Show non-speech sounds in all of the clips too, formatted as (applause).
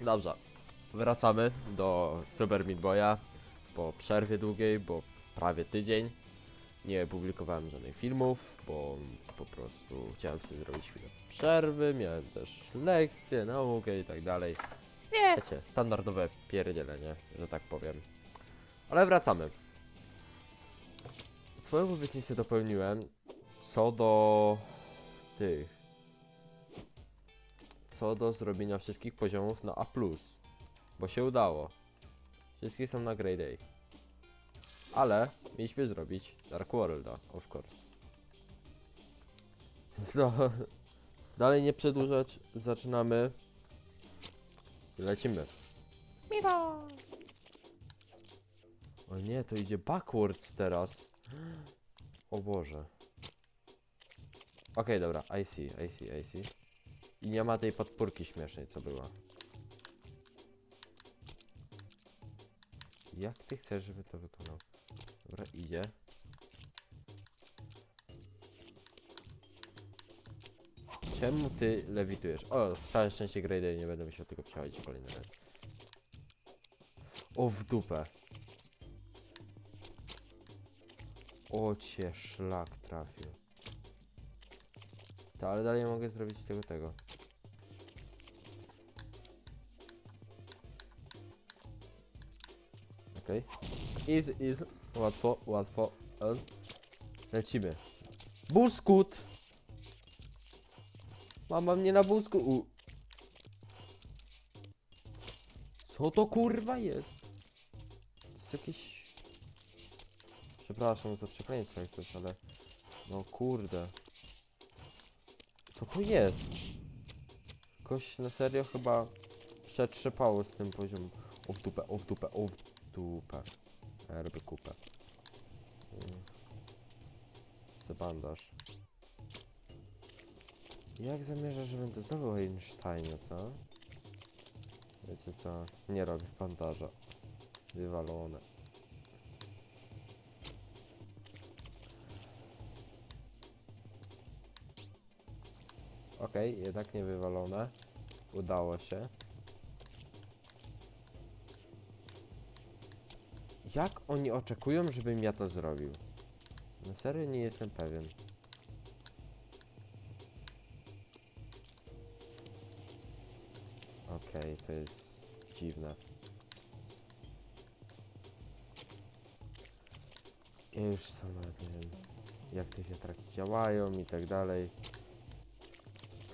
Dobrze. Wracamy do Super Meat Boya po przerwie długiej, bo prawie tydzień. Nie publikowałem żadnych filmów, bo po prostu chciałem sobie zrobić chwilę przerwy, miałem też lekcje, naukę i tak dalej. Wiecie, standardowe pierdzielenie, że tak powiem. Ale wracamy. Swoją obietnicę dopełniłem co do tych. Co do zrobienia wszystkich poziomów na A+. Bo się udało. Wszystkie są na Grade A. Ale mieliśmy zrobić Dark Worlda, of course. Więc (laughs) no, dalej nie przedłużać, zaczynamy. I lecimy. O nie, to idzie backwards teraz. O Boże. Okej, dobra, I see, I see, I see. I nie ma tej podpórki śmiesznej, co była. Jak ty chcesz, żeby to wykonał? Dobra, idzie. Czemu ty lewitujesz? O, całe szczęście Grade nie będę musiał tego przechodzić kolejny raz. O, w dupę. O cię szlak trafił. To, ale dalej mogę zrobić tego tego. Okej. Easy, easy. Łatwo, łatwo. Ez. Lecimy. Buskut! Mama mnie na busku. U. Co to kurwa jest? To jest jakieś... Przepraszam za przekleństwo jak coś, ale... No kurde. Co to jest? Koś na serio chyba przetrzepało z tym poziomem. O w dupę, o w dupę, o w dupę. Kupę. Mm. Chcę bandaż. Jak zamierzasz, żebym to znowu Einsteina, co? Wiecie co? Nie robię bandaża. Wywalone. Okej, jednak nie wywalone. Udało się. Jak oni oczekują, żebym ja to zrobił? Na serio nie jestem pewien. Okej, to jest dziwne. Ja już sam nie wiem, jak te wiatraki działają i tak dalej.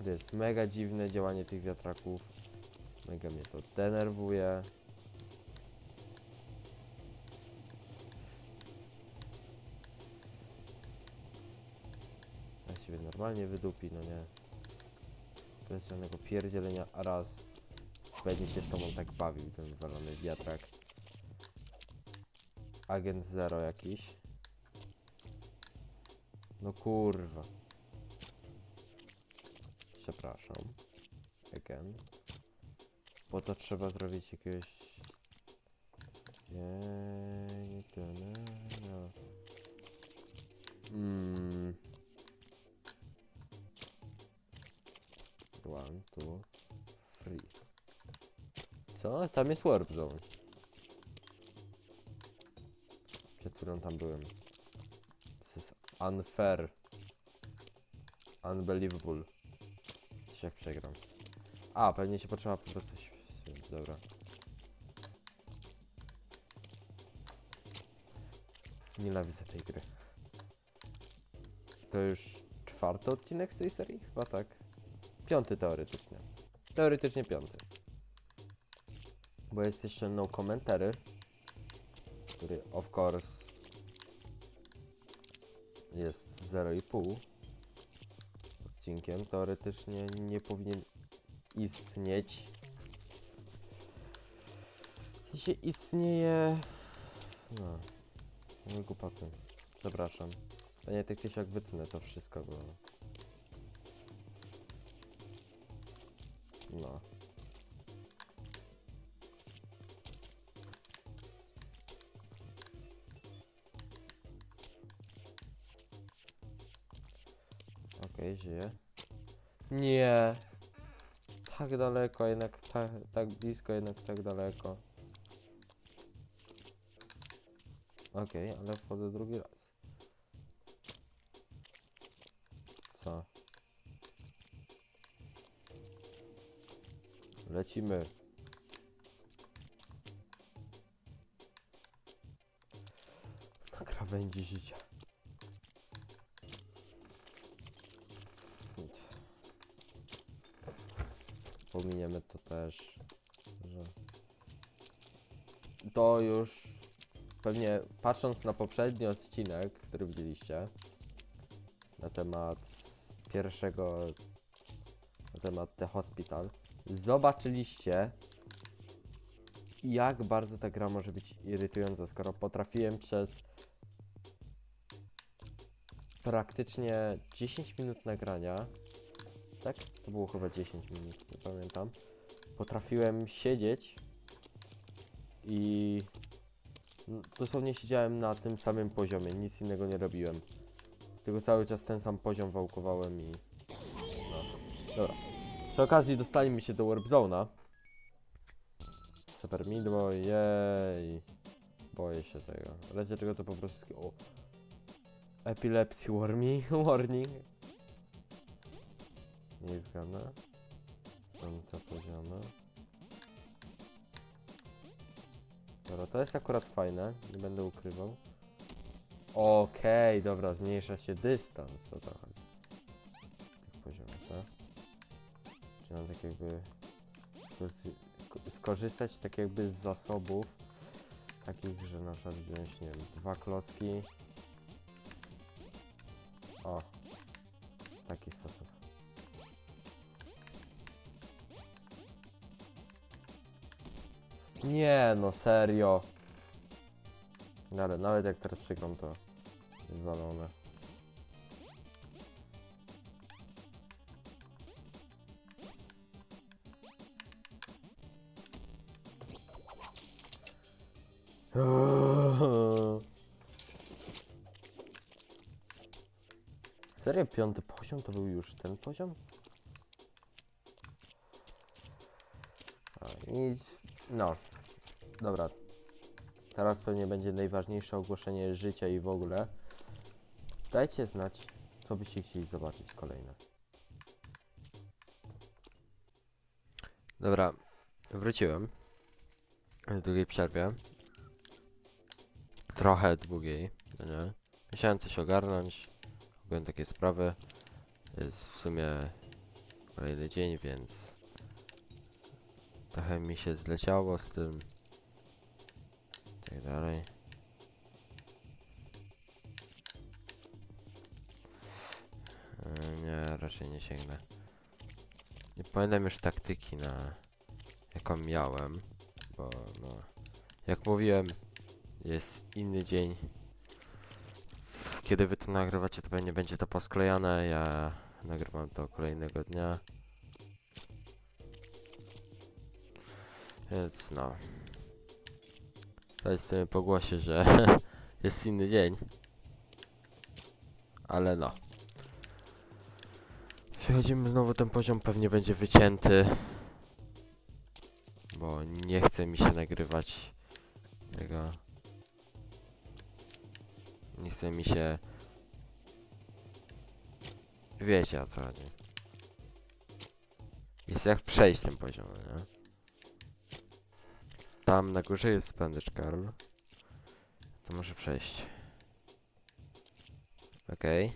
To jest mega dziwne działanie tych wiatraków. Mega mnie to denerwuje. Ja siebie normalnie wydupi, no nie. Bez żadnego pierdzielenia, a raz będzie się z tobą tak bawił ten wywalony wiatrak. Agent Zero jakiś. No kurwa. Przepraszam. Again. Bo to trzeba zrobić jakiegoś... Nie, nie no. Mm. One, two, three. Co? Tam jest warp zone. Przed którą tam byłem. To jest unfair. Unbelievable. Jak przegram. A, pewnie się potrzeba po prostu... ś- Dobra. Nienawidzę tej gry. To już czwarty odcinek z tej serii? Chyba tak. Piąty teoretycznie. Teoretycznie piąty. Bo jest jeszcze no komentary, który of course jest 0,5 odcinkiem. Teoretycznie nie powinien istnieć. Dzisiaj istnieje. No. Nie głupoty. Przepraszam. To nie tak siak wytnę to wszystko, bo. No. Nie. Tak daleko, jednak tak, tak blisko, jednak tak daleko. Okej, ale wchodzę drugi raz. Co? Lecimy. Na krawędzi życia. Pominiemy to też, że to już pewnie patrząc na poprzedni odcinek, który widzieliście na temat pierwszego na temat The Hospital zobaczyliście jak bardzo ta gra może być irytująca, skoro potrafiłem przez praktycznie 10 minut nagrania tak? To było chyba 10 minut, nie pamiętam. Potrafiłem siedzieć i dosłownie siedziałem na tym samym poziomie, nic innego nie robiłem. Tylko cały czas ten sam poziom wałkowałem i... No. Dobra. Przy okazji dostaliśmy się do Warp Zone'a. Super Midbo, jej. Boję się tego. Ale dlaczego to po prostu... O. Epilepsy (laughs) warning, warning. Nie zgadnę. Są te poziomy. Dobra, to jest akurat fajne, nie będę ukrywał. Okej, dobra, zmniejsza się dystans, o to chodzi. Tych poziomów, tak? Czy mam tak jakby skorzy- ko- skorzystać tak jakby z zasobów takich, że na przykład wziąć, nie wiem, dwa klocki. O, w taki sposób. Nie, no serio. Ale nawet jak teraz przegram to wywalone. (laughs) Serio, piąty poziom to był już ten poziom? A, no, dobra. Teraz pewnie będzie najważniejsze ogłoszenie życia i w ogóle. Dajcie znać, co byście chcieli zobaczyć kolejne. Dobra, wróciłem. W długiej przerwie. Trochę długiej, no nie? Musiałem coś ogarnąć. Byłem takie sprawy. Jest w sumie kolejny dzień, więc trochę mi się zleciało z tym. Tak dalej. Nie, raczej nie sięgnę. Nie pamiętam już taktyki na jaką miałem, bo no, jak mówiłem, jest inny dzień. Kiedy wy to nagrywacie, to pewnie będzie to posklejane. Ja nagrywam to kolejnego dnia. Więc no. Teraz sobie pogłosie, że (laughs) jest inny dzień. Ale no. Przechodzimy znowu ten poziom, pewnie będzie wycięty. Bo nie chce mi się nagrywać tego. Nie chce mi się. Wiecie o co chodzi. Jest jak przejść ten poziom, nie? Tam na górze jest Splendid Carl. To może przejść. Okej.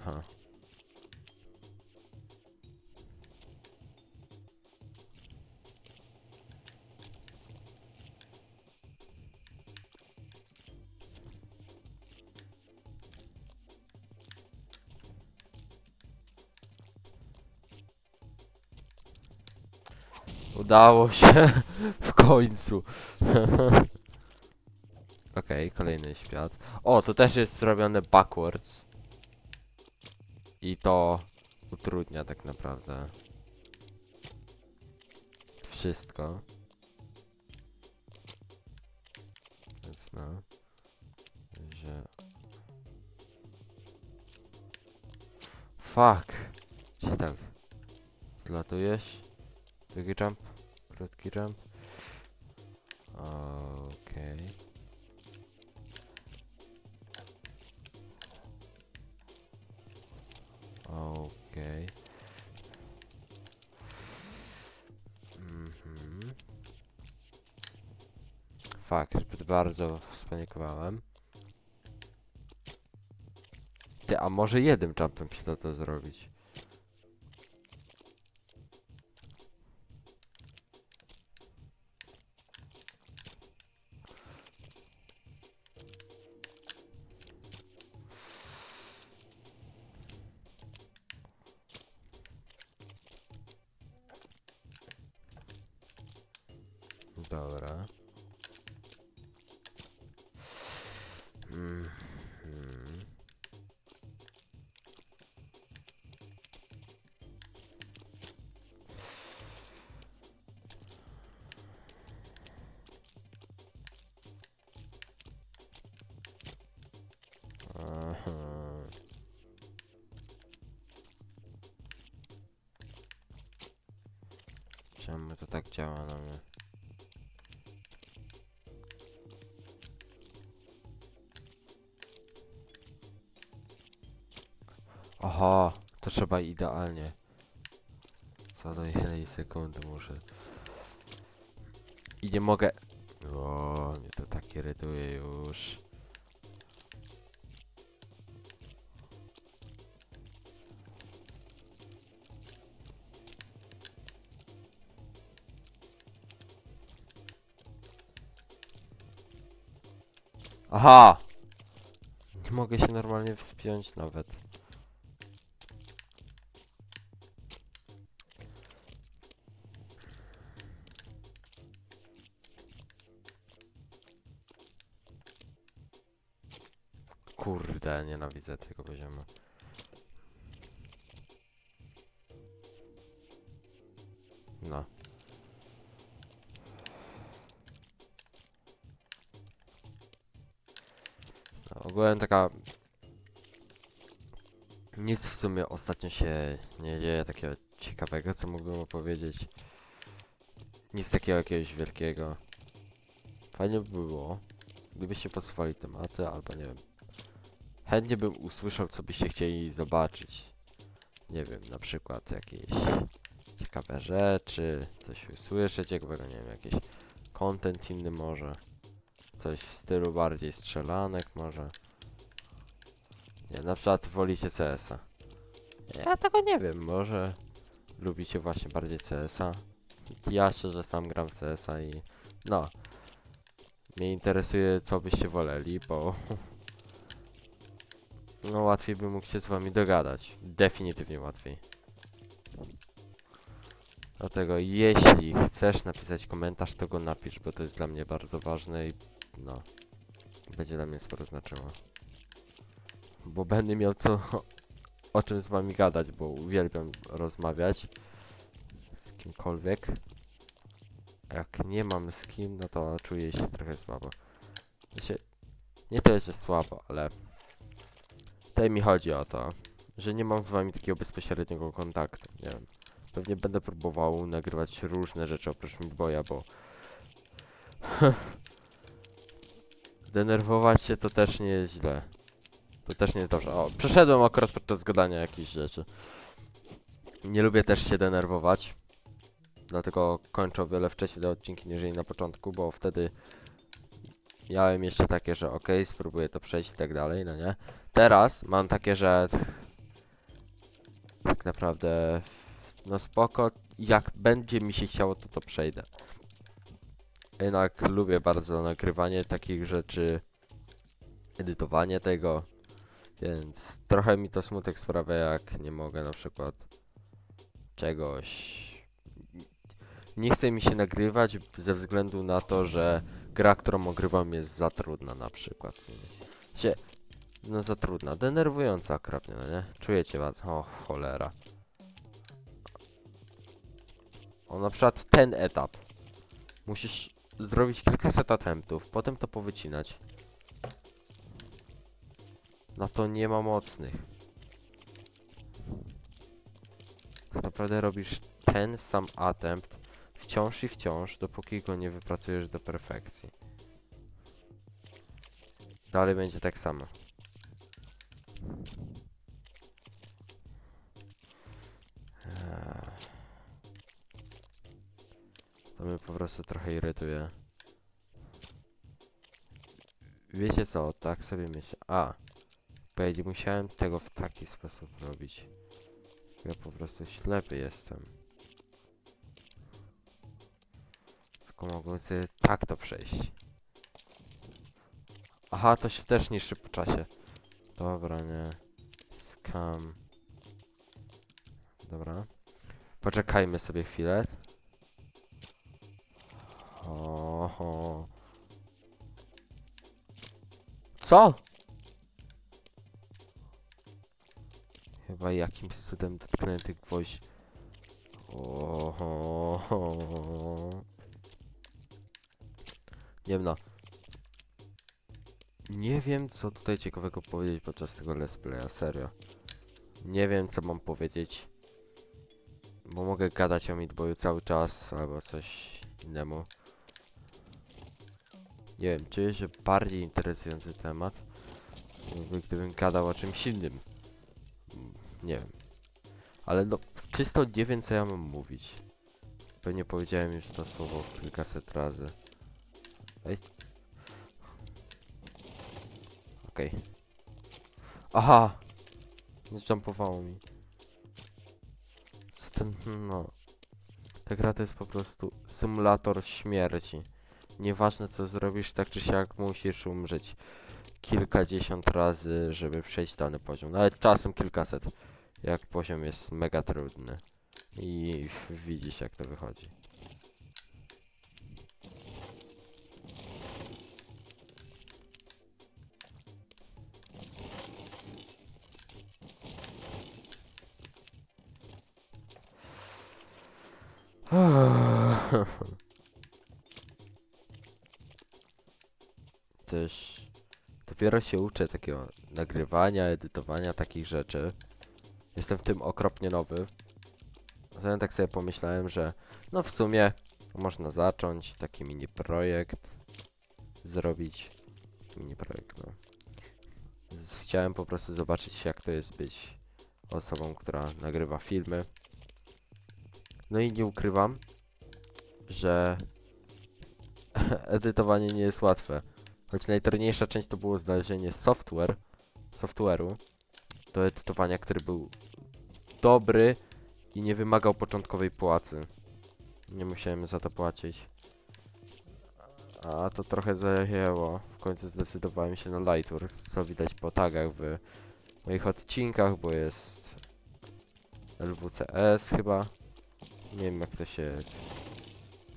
Aha. Udało się (laughs) w końcu. (laughs) Okej, kolejny świat. O, to też jest zrobione backwards. I to utrudnia tak naprawdę wszystko. Więc no. Że... Fuck! Tak? Zlatujesz? Długi jump? Krótki jump? Okej. Okej. Mhm. Fakt, zbyt bardzo spanikowałem. Ty, a może jednym jumpem się da to zrobić? Dobra. Aha. Czemu to tak działa na mnie? Aha, to trzeba idealnie. Co do jednej sekundy muszę. I nie mogę. O, mnie to tak irytuje już. Aha! Nie mogę się normalnie wspiąć nawet. Kurde, nienawidzę tego poziomu. No. No, ogółem taka... Nic w sumie ostatnio się nie dzieje takiego ciekawego, co mógłbym opowiedzieć. Nic takiego jakiegoś wielkiego. Fajnie by było, gdybyście posuwali tematy, albo nie wiem. Chętnie bym usłyszał, co byście chcieli zobaczyć. Nie wiem, na przykład jakieś ciekawe rzeczy, coś usłyszeć ciekawego, nie wiem, jakiś content inny może. Coś w stylu bardziej strzelanek może. Nie, na przykład wolicie CS-a. Ja tego nie wiem, może lubicie właśnie bardziej CS-a. Ja szczerze sam gram w CS-a i no. Mnie interesuje co byście woleli, bo (laughs) no łatwiej bym mógł się z wami dogadać. Definitywnie łatwiej. Dlatego jeśli chcesz napisać komentarz, to go napisz, bo to jest dla mnie bardzo ważne i no, będzie dla mnie sporo znaczyło. Bo będę miał co o czym z wami gadać, bo uwielbiam rozmawiać z kimkolwiek. Jak nie mam z kim, no to czuję się trochę słabo. Znaczy, nie to, że słabo, ale tutaj mi chodzi o to, że nie mam z wami takiego bezpośredniego kontaktu, nie wiem. Pewnie będę próbował nagrywać różne rzeczy oprócz Midboya, bo (laughs) Denerwować się to też nie jest źle. To też nie jest dobrze. O, przeszedłem akurat podczas gadania jakichś rzeczy. Nie lubię też się denerwować. Dlatego kończę o wiele wcześniej te odcinki niż na początku, bo wtedy miałem jeszcze takie, że ok, spróbuję to przejść i tak dalej, no nie? Teraz mam takie, że tak naprawdę no spoko, jak będzie mi się chciało, to to przejdę. Jednak lubię bardzo nagrywanie takich rzeczy, edytowanie tego, więc trochę mi to smutek sprawia, jak nie mogę na przykład czegoś. Nie chce mi się nagrywać ze względu na to, że gra, którą ogrywam jest za trudna na przykład. Się, no za trudna, denerwująca okropnie, no nie? Czujecie was? O, cholera. O, na przykład ten etap. Musisz zrobić kilkaset attemptów, potem to powycinać. No to nie ma mocnych. Tak naprawdę robisz ten sam attempt wciąż i wciąż, dopóki go nie wypracujesz do perfekcji. Dalej będzie tak samo. Eee. To mnie po prostu trochę irytuje. Wiecie co, tak sobie myślę. A, nie musiałem tego w taki sposób robić. Ja po prostu ślepy jestem. Tylko mogłem sobie tak to przejść. Aha, to się też niszczy po czasie. Dobra, nie. Skam. Dobra. Poczekajmy sobie chwilę. Oho. Co? Chyba jakimś cudem dotknąłem tych gwoździ. Oho. Nie wiem no. Nie wiem co tutaj ciekawego powiedzieć podczas tego let's playa, serio. Nie wiem co mam powiedzieć. Bo mogę gadać o Meatboyu cały czas albo coś innemu. Nie wiem, czuję się bardziej interesujący temat, jakby gdybym gadał o czymś innym. Nie wiem. Ale no, czysto nie wiem co ja mam mówić. Pewnie powiedziałem już to słowo kilkaset razy. Ej. Okej. Aha! Nie jumpowało mi. Co ten, no. Ta gra to jest po prostu symulator śmierci. Nieważne co zrobisz, tak czy siak musisz umrzeć kilkadziesiąt razy, żeby przejść dany poziom. Nawet czasem kilkaset. Jak poziom jest mega trudny. I widzisz jak to wychodzi. (sighs) Też dopiero się uczę takiego nagrywania, edytowania takich rzeczy. Jestem w tym okropnie nowy. Zatem tak sobie pomyślałem, że no w sumie można zacząć taki mini projekt zrobić. Mini projekt, no. Chciałem po prostu zobaczyć jak to jest być osobą, która nagrywa filmy. No i nie ukrywam, że (laughs) edytowanie nie jest łatwe. Choć najtrudniejsza część to było znalezienie software, software'u do edytowania, który był dobry i nie wymagał początkowej płacy. Nie musiałem za to płacić. A to trochę zajęło. W końcu zdecydowałem się na Lightworks, co widać po tagach w moich odcinkach, bo jest LWCS chyba. Nie wiem jak to się...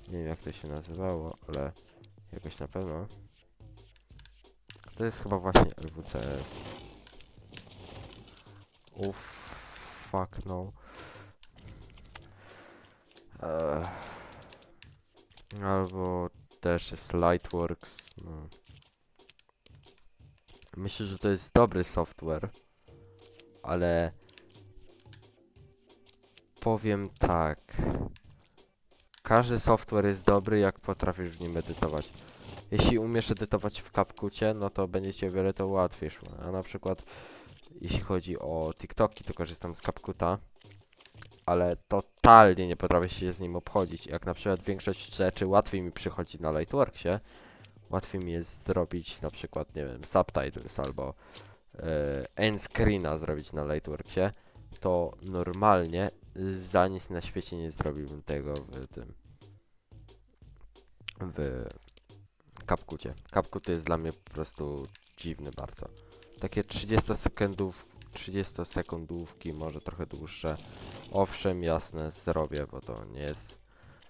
Nie wiem jak to się nazywało, ale jakoś na pewno. To jest chyba właśnie LWCS. Uff, fuck no. Albo też jest Lightworks. No. Myślę, że to jest dobry software, ale powiem tak. Każdy software jest dobry, jak potrafisz w nim edytować. Jeśli umiesz edytować w CapCucie, no to będzie ci o wiele to łatwiej szło. A na przykład jeśli chodzi o TikToki, to korzystam z CapCuta, ale totalnie nie potrafię się z nim obchodzić. Jak na przykład większość rzeczy łatwiej mi przychodzi na Lightworksie, łatwiej mi jest zrobić na przykład, nie wiem, subtitles albo e, end screena zrobić na Lightworksie, to normalnie za nic na świecie nie zrobiłbym tego w tym w CapCucie. CapCut jest dla mnie po prostu dziwny bardzo. Takie 30 sekundów 30 sekundówki, może trochę dłuższe. Owszem, jasne, zrobię, bo to nie jest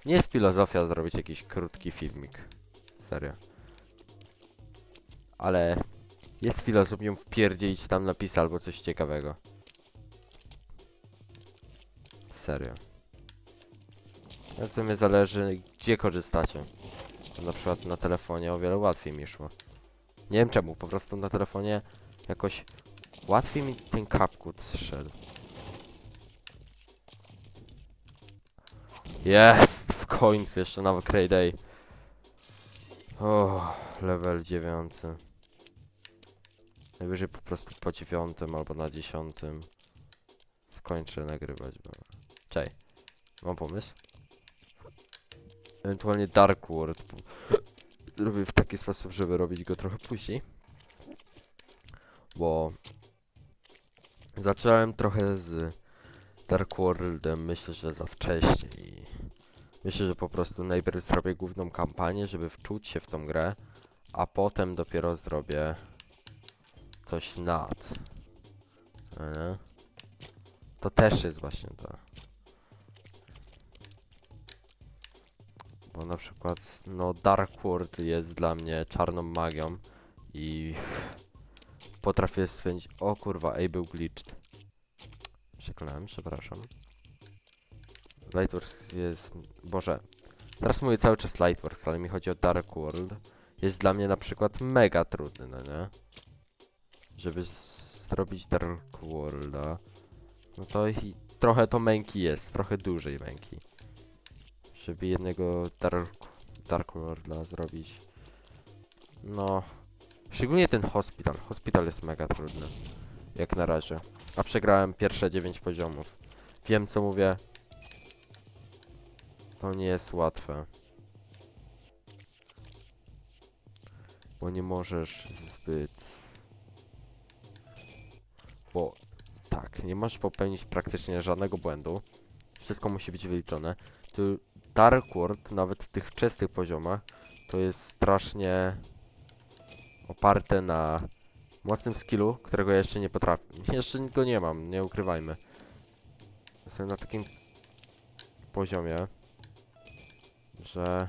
nie jest filozofia zrobić jakiś krótki filmik. Serio. Ale jest filozofią wpierdzielić tam napis albo coś ciekawego. Serio. Na co mnie zależy, gdzie korzystacie. Na przykład na telefonie o wiele łatwiej mi szło. Nie wiem czemu, po prostu na telefonie jakoś łatwiej mi ten kapkut szedł. Jest! W końcu jeszcze na Day. O, level 9. Najwyżej po prostu po dziewiątym albo na dziesiątym skończę nagrywać. Bo... Cześć. Mam pomysł. Ewentualnie Dark World. Robię w taki sposób, żeby robić go trochę później. Bo zacząłem trochę z Dark Worldem, myślę, że za wcześnie i myślę, że po prostu najpierw zrobię główną kampanię, żeby wczuć się w tą grę, a potem dopiero zrobię coś nad. Nie? To też jest właśnie to. Bo na przykład, no Dark World jest dla mnie czarną magią i potrafię spędzić... O kurwa, ej był glitched. Przeklałem, przepraszam. Lightworks jest... Boże. Teraz mówię cały czas Lightworks, ale mi chodzi o Dark World. Jest dla mnie na przykład mega trudny, no nie? Żeby zrobić Dark Worlda. No to i trochę to męki jest, trochę dłużej męki. Żeby jednego Dark, dark Worlda zrobić. No. Szczególnie ten Hospital. Hospital jest mega trudny. Jak na razie. A przegrałem pierwsze 9 poziomów. Wiem co mówię. To nie jest łatwe. Bo nie możesz zbyt... Bo tak, nie możesz popełnić praktycznie żadnego błędu. Wszystko musi być wyliczone. Tu Dark nawet w tych wczesnych poziomach, to jest strasznie oparte na mocnym skillu, którego ja jeszcze nie potrafię. (laughs) Jeszcze go nie mam, nie ukrywajmy. Jestem na takim poziomie, że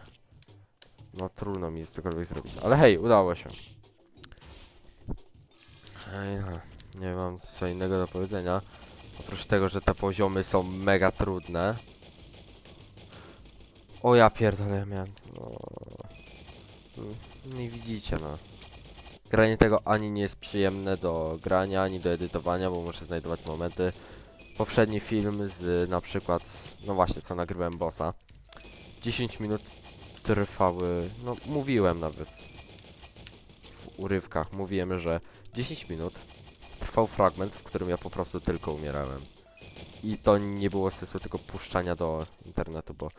no trudno mi jest cokolwiek zrobić. Ale hej, udało się. Hej, no, nie mam co innego do powiedzenia. Oprócz tego, że te poziomy są mega trudne. O ja pierdolę, ja miałem... No, nie widzicie no. Granie tego ani nie jest przyjemne do grania, ani do edytowania, bo muszę znajdować momenty. Poprzedni film z na przykład, no właśnie, co nagrywałem bossa. 10 minut trwały, no mówiłem nawet w urywkach, mówiłem, że 10 minut trwał fragment, w którym ja po prostu tylko umierałem. I to nie było sensu tylko puszczania do internetu, bo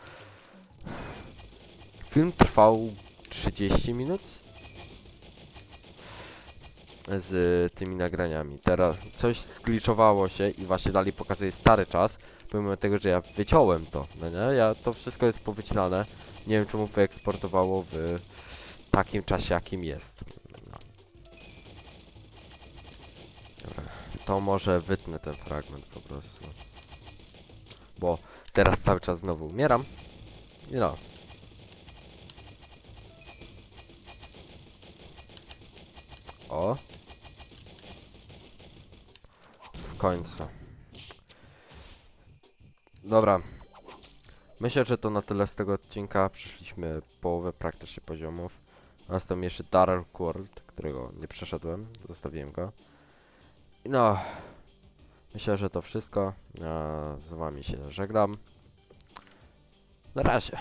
film trwał 30 minut z tymi nagraniami. Teraz coś skliczowało się i właśnie dalej pokazuje stary czas, pomimo tego, że ja wyciąłem to, no nie? Ja, to wszystko jest powycinane. Nie wiem czemu wyeksportowało w takim czasie, jakim jest. No. Dobra, to może wytnę ten fragment po prostu. Bo teraz cały czas znowu umieram. I no. O. W końcu. Dobra. Myślę, że to na tyle z tego odcinka. Przeszliśmy połowę praktycznie poziomów. Tam jeszcze Dark World, którego nie przeszedłem. Zostawiłem go. I no. Myślę, że to wszystko. Ja z wami się żegnam. Na razie.